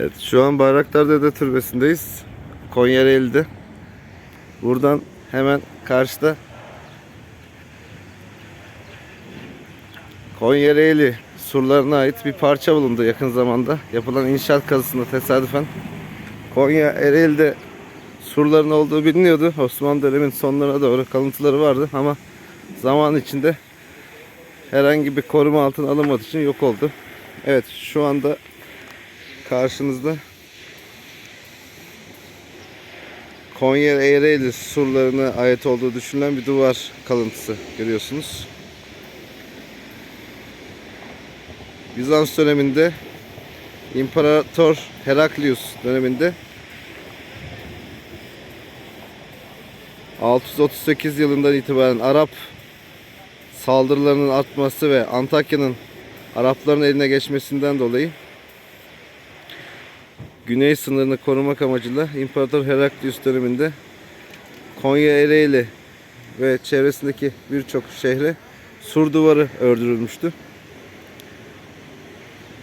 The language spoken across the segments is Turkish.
Evet şu an Bayraktar Dede Türbesi'ndeyiz. Konya Ereğli'de. Buradan hemen karşıda Konya Ereğli surlarına ait bir parça bulundu yakın zamanda. Yapılan inşaat kazısında tesadüfen. Konya Ereğli'de surların olduğu biliniyordu. Osmanlı döneminin sonlarına doğru kalıntıları vardı ama zaman içinde herhangi bir koruma altına alınmadığı için yok oldu. Evet şu anda karşınızda Konya Ereğli surlarına ait olduğu düşünülen bir duvar kalıntısı görüyorsunuz. Bizans döneminde İmparator Heraklius döneminde 638 yılından itibaren Arap saldırılarının artması ve Antakya'nın Arapların eline geçmesinden dolayı güney sınırını korumak amacıyla İmparator Heraklius döneminde Konya Ereğli ve çevresindeki birçok şehre sur duvarı ördürülmüştü.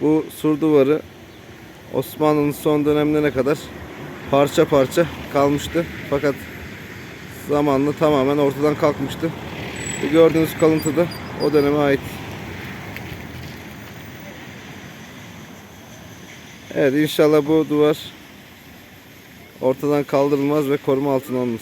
Bu sur duvarı Osmanlı'nın son dönemlerine kadar parça parça kalmıştı. Fakat zamanla tamamen ortadan kalkmıştı. Gördüğünüz kalıntı da o döneme ait. Evet inşallah bu duvar ortadan kaldırılmaz ve koruma altına alınır.